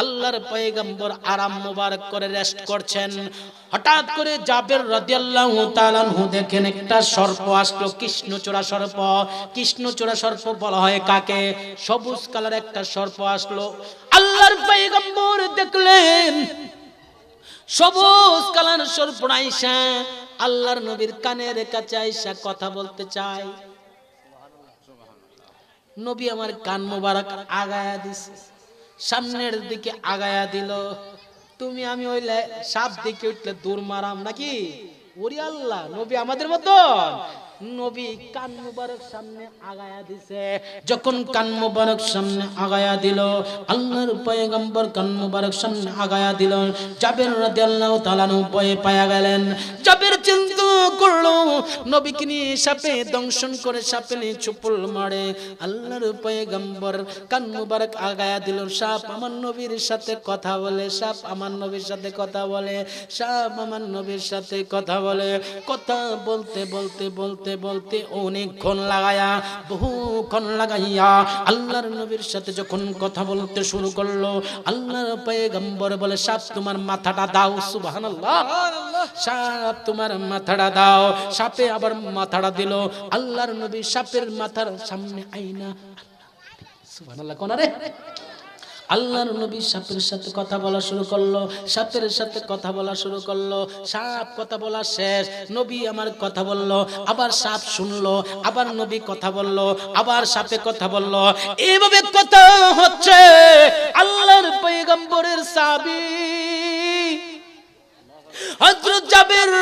আল্লাহর পয়গম্বর আরাম মোবারক করে রেস্ট করছেন। হঠাৎ করে জাবের রাদিয়াল্লাহু তাআলা আনহু দেখেন একটা সর্প আসলো, কৃষ্ণচূড়া সর্প। কৃষ্ণচূড়া সর্প বলা হয় কাকে? সবুজ কালার একটা সর্প আসলো। আল্লাহর পয়গম্বর দেখলেন, সবুজ কালার সর্প আইসা আল্লাহর নবীর কানের কাছে আইসা কথা বলতে চায়। নবী আমার কান মোবারক আগায়া দিছে। সামনের দিকে আগায়া দিল। তুমি আমি ওই সাপ দিকে উঠলে দূর মারাম নাকি? ওরে আল্লাহ, নবী আমাদের মতন। সামনে আগায়া যখন সামনে আগায়া সামনে আগায়া দিল। জাবের রাদিয়াল্লাহু তাআলা পায়া গেলেন। জাবের চিন্তা করল নবীকে নিয়ে সাপে দংশন করে সাপে নিয়ে চুপুল মারে। আল্লাহর পয়গম্বর কান মুবারক আগায়া দিল, সাপ আমার নবীর সাথে কথা বলে, সাপ আমার নবীর সাথে কথা বলে, সাপ আমার নবীর সাথে কথা বলে। কথা বলতে বলতে বলতে বলতে অনেকক্ষণ লাগায়া, বহুক্ষণ লাগাইয়া আল্লাহর নবীর সাথে যখন কথা বলতে শুরু করল, আল্লাহর পয়গম্বর বলে, সাপ তোমার মাথাটা দাও, সুবহানাল্লাহ। সাপ তোমার মাথাটা দাও। সাপে আবার মাথাটা দিল। আল্লাহর নবী সাপের মাথার সামনে আইনা। সুবহানাল্লাহ, কোন রে? আল্লাহর নবী সাপের সাথে কথা বলা শুরু করল। সাপের সাথে কথা বলা শুরু করল। সাপ কথা বলা শেষ। নবী আমার কথা বলল। আবার সাপ শুনলো। আবার নবী কথা বলল। আবার সাপে কথা বলল। এইভাবে কথা হচ্ছে। আল্লাহর পয়গম্বরের সাবি হযরত জাবের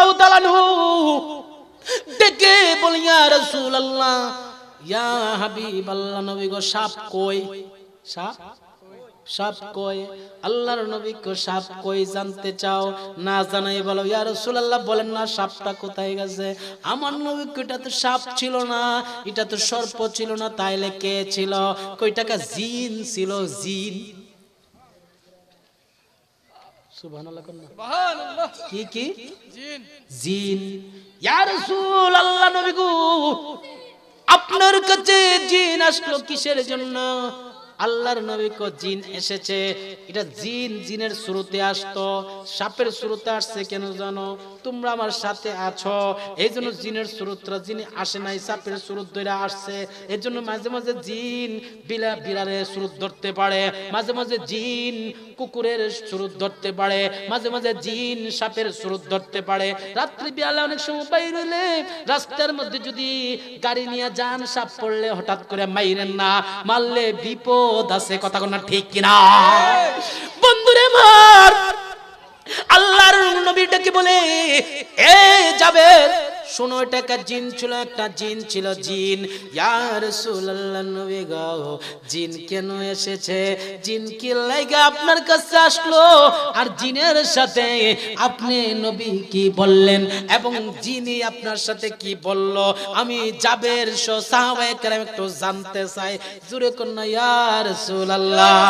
রাদিয়াল্লাহু তাআলা আনহু ডেকে বলি, ইয়া রাসূলুল্লাহ, ইয়া হাবিবাল্লাহ, নবী গো, সাপ কই? সাপ? সাপ কই? আল্লাহর নবী কো সাপ কই জানতে চাও? না জানাই বলো, ইয়া রাসূলুল্লাহ, বলেন না, সাপটা কোথায় গেছে? আমার নবী কইটা তো সাপ ছিল না, এটা তো সর্প ছিল না, তাইলে কে ছিল? কয়টাকা জিন ছিল, জিন। সুবহানাল্লাহ কন্যা কি কি? জিন। ইয়া নবী গো আপনার কাছে জিন আসলো কিসের জন্য? আল্লাহর নবী কো জিন এসেছে। এটা জিন, জিনের শুরুতে আসতো, সাপের শুরুতে আসছে কেন জানো? তোমরা আমার সাথে আছো। এই জন্য জিনের শুরুতরা জিন আসে নাই, সাপের শুরু ধরে আসছে। এই জন্য মাঝে মাঝে জিন বিলা বিড়ারে শুরু ধরতে পারে। মাঝে মাঝে জিন কুকুরের শুরুত ধরতে পারে। মাঝে মাঝে জিন সাপের শুরুত ধরতে পারে। রাত্রি বেলা অনেক সময় বাইর রাস্তার মধ্যে যদি গাড়ি নিয়ে যান, সাপ পড়লে হঠাৎ করে মাইরেন না। মারলে বিপদ। আছে কথা কোন ঠিক কিনা? বন্ধুরে মার আল্লাহর নবীটাকে বলে এ যাবে শোনো একটা জিন ছিল, একটা জিন ছিল জিন। ইয়া রাসূলুল্লাহ, নবী গো, জিন কেন এসেছে? জিন কি লাগা আপনার কাছে আসলো? আর জিনের সাথে আপনি নবী কি বললেন? এবং জিনি আপনার সাথে কি বলল? আমি জাবের সহ সাহাবায়ে কেরাম একটু জানতে চাই। জুরে কন্যা, ইয়া রাসূলুল্লাহ,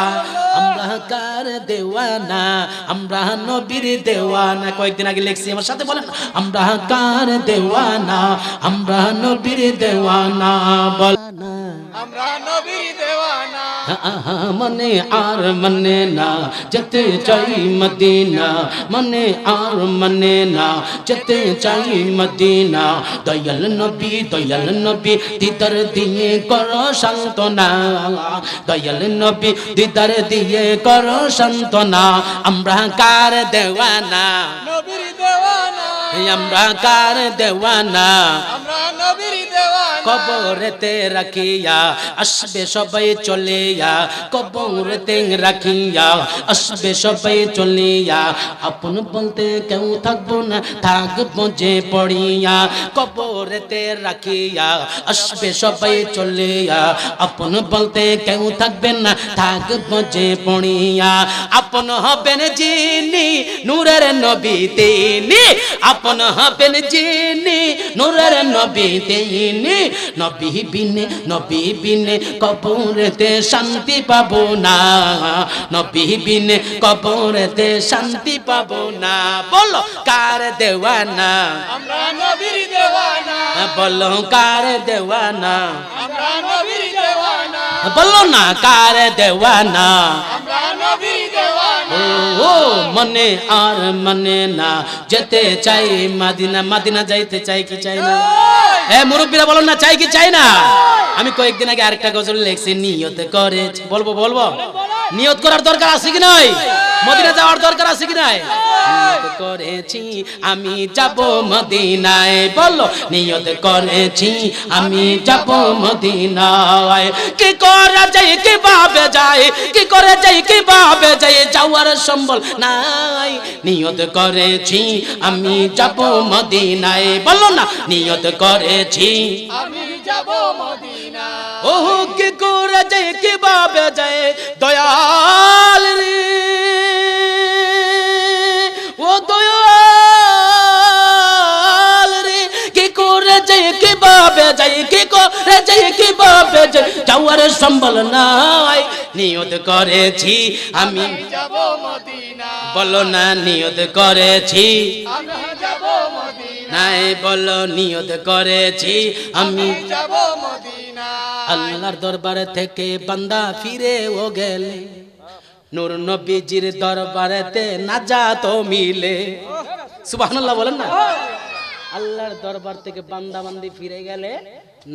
আমরা কার দেওয়ানা? আমরা নবীর দেওয়ানা। কয়েকদিন আগে লিখছি, আমার সাথে বলেন আমরা কার দেওয়ানা আমরা নবীর দেওয়ানা বল। আমরা নবীর দেওয়ানা। মনে আর মনে না যেতে চাই মদিনা। মনে আর মনে না যেতে চাই মদিনা। দয়াল নবী দয়াল নবী দিদার দিয়ে করো সান্তনা দয়াল নবী দিদার দিয়ে করো সান্তনা আমরা কার দেওয়ানা? নবীর দেওয়ানা। আমরা কার দেওয়ানা? কবরেতে রাখিয়া, আসবে সবাই চলিয়া, কবরেতে রাখিয়া, আসবে সবাই চলিয়া। আপন বলতে কেউ থাকব না, থাকব যে পড়িয়া। কবরেতে রাখিয়া, আসবে সবাই চলিয়া। আপন বলতে কেউ থাকবেন না, থাকব যে পড়িয়া। আপন হবেন যিনি নূরের নবী, তিনি। আপন হবেন যিনি নূরের নবী, তিনি। নবী বিনে নবী বিনে কবরেতে শান্তি পাবো না। নবী বিনে কবরেতে শান্তি পাবো না। বলো কার দেওয়ানা? আমরা নবীর দেওয়ানা। বলো কার দেওয়ানা? আমরা নবীর দেওয়ানা। বলো না কার দেওয়ানা? আমরা নবীর ও মনে আর মনে না। যেতে চাই মাদিনা মাদিনা যাইতে চাই কি চাই না? এ মুরব্বীরা বলেন না, চাই কি চাই না? আমি কয়েকদিন আগে আরেকটা গজল লিখছি, নিয়ত করে বলব বলব? নিয়ত করার দরকার আছে কি নাই? মদিনা যাওয়ার দরকার আছে কি নাই? নিয়ত করেছি, আমি যাব মদিনায়। বলো, নিয়ত করেছি, আমি যাব মদিনায়। কি করে যাই কি ভাবে যায়, কি করে যাই কি ভাবে যাই যাওয়ার সম্বল নাই। নিয়ত করেছি, আমি যাব মদিনায়। বলো না, নিয়ত করেছি, আমি যাব মদিনা ও কি করে যাই কি ভাবে যায়, দয়াল রে। সম্বল নাই। নিয়ত করেছি আমি যাব মদিনা বলো না নিয়ত করেছি। আমি যাব মদিনা নাই বলো নিয়ত করেছি আমি যাব মদিনা আল্লাহর দরবারে থেকে বান্দা ফিরে ও গেলে। নূর নবীজির দরবারেতে নাজাত মিলে। সুবহানাল্লাহ বলেন না? আল্লাহর দরবার থেকে বান্দাবান্দি ফিরে গেলে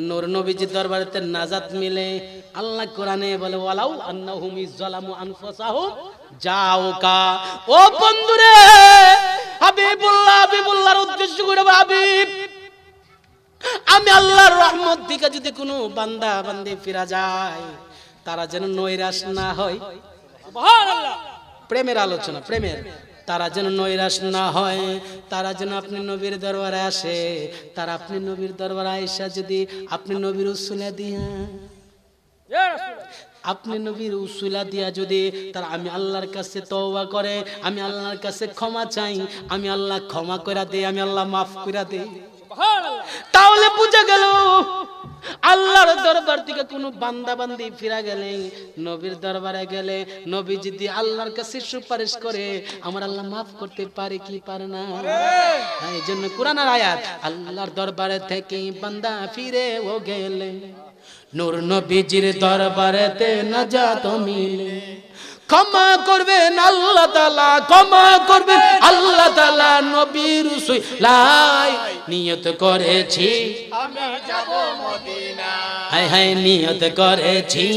নূর নবীজির দরবারেতে নাজাত মিলে। আল্লাহ কোরআনে বলে, ওয়ালাউ আন্নাহুম ইজ্জালামু আনফুসাহুম। যাওকা ও বন্ধুরে, হাবিবুল্লাহ, হাবিবুল্লাহর উদ্দেশ্য করে হাবিব, আমি আল্লাহর রহমত দিকে যদি কোনো বান্দা বান্দি ফিরা যায়, তারা যেন নৈরাশ না হয়। প্রেমের আলোচনা, প্রেমের। তারা যেন নৈরাশ না হয় তারা যেন আপনি নবীর দরবারে আসে। তারা আপনি নবীর দরবারে আইসা যদি আপনি নবীর উসুলা দিয়া আপনি নবীর উসুলা দিয়া যদি তারা আমি আল্লাহর কাছে তওবা করে আমি আল্লাহর কাছে ক্ষমা চাই আমি আল্লাহ ক্ষমা করে দেই আমি আল্লাহ মাফ করে দেই। তাহলে বুঝে গেল আল্লাহর দরবার থেকে কোনো বান্দা বান্দি ফিরা গেলে নবীর দরবারে গেলে নবী যদি আল্লাহর কাছে সুপারিশ করে আমার আল্লাহ মাফ করতে পারে কি পারে না? হ্যাঁ, এই জন্য কোরআনের আয়াত আল্লাহর দরবারে থেকে বান্দা ফিরে ও গেলে নূর নবীজির দরবারেতে নাজাত মিলে। ক্ষমা করবেন আল্লাহ তালা ক্ষমা করবেন আল্লাহ তালা নবীর লাই নিয়ত করেছি। আমি যাব মদিনা। হায় হায় নিয়ত করেছি।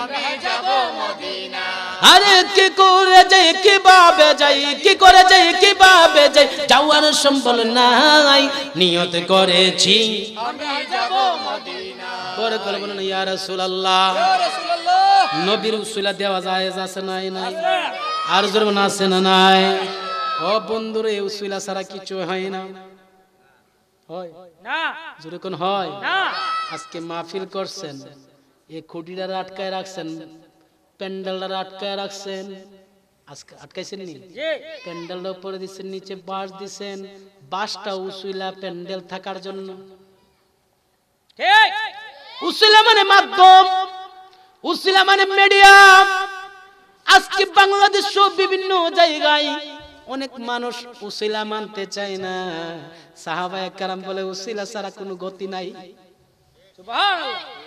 আমি যাব মদিনা। আরে কি করে যাই কি ভাবে যাই কি করে যাই কি ভাবে যাই যাওয়ার সম্বল নাই। নিয়ত করেছি। আমি যাব মদিনা। পরে করে বলেন ইয়া রাসূলুল্লাহ। নবীর উসুলা দেওয়া যায় আছে নাই নাই? আর জোর আছে না নাই? ও বন্ধুরে উসুলা ছাড়া কিছু হয় না। হয়? না। যেরকম হয়? না। আজকে মাহফিল করছেন এই খুঁটিটা আটকায় রাখছেন প্যান্ডেলটা আটকায় রাখছেন। আজকে আটকাইছেন নি? প্যান্ডেলটা উপরে দিচ্ছেন নিচে বাঁশ দিছেন। বাঁশটা উসুলা প্যান্ডেল থাকার জন্য। উসিলা মানে মাধ্যম, উসিলা মানে মিডিয়াম আজকে বাংলাদেশ বিভিন্ন জায়গায় অনেক মানুষ উসিলা মানতে চায় না। সাহাবায়ে কারাম বলে, উসিলা ছাড়া কোনো গতি নাই।